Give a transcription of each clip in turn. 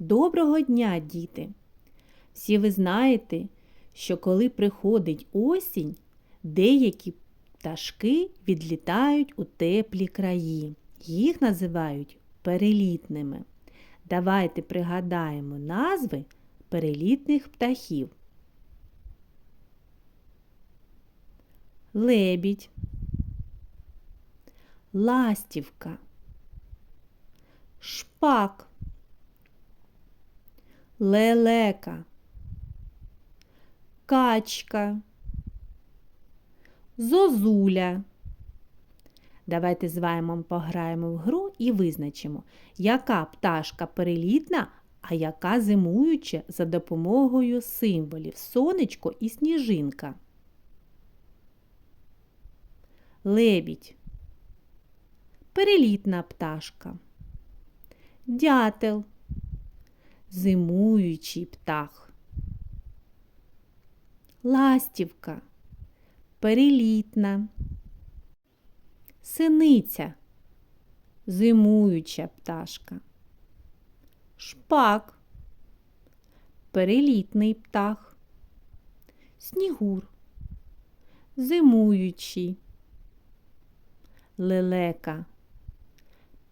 Доброго дня, діти! Всі ви знаєте, що коли приходить осінь, деякі пташки відлітають у теплі краї. Їх називають перелітними. Давайте пригадаємо назви перелітних птахів. Лебідь, ластівка, шпак, лелека, качка, зозуля. Давайте з вами пограємо в гру і визначимо, яка пташка перелітна, а яка зимуюча за допомогою символів сонечко і сніжинка. Лебідь. Перелітна пташка. Дятел. Зимуючий птах. Ластівка. Перелітна. Синиця. Зимуюча пташка. Шпак. Перелітний птах. Снігур. Зимуючий. Лелека.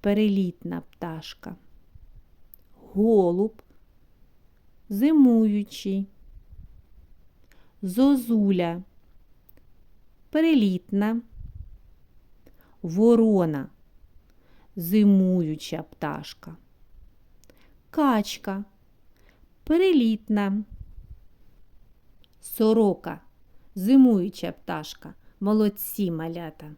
Перелітна пташка. Голуб. Зимуючий. Зозуля. Перелітна. Ворона. Зимуюча пташка. Качка. Перелітна. Сорока. Зимуюча пташка. Молодці малята.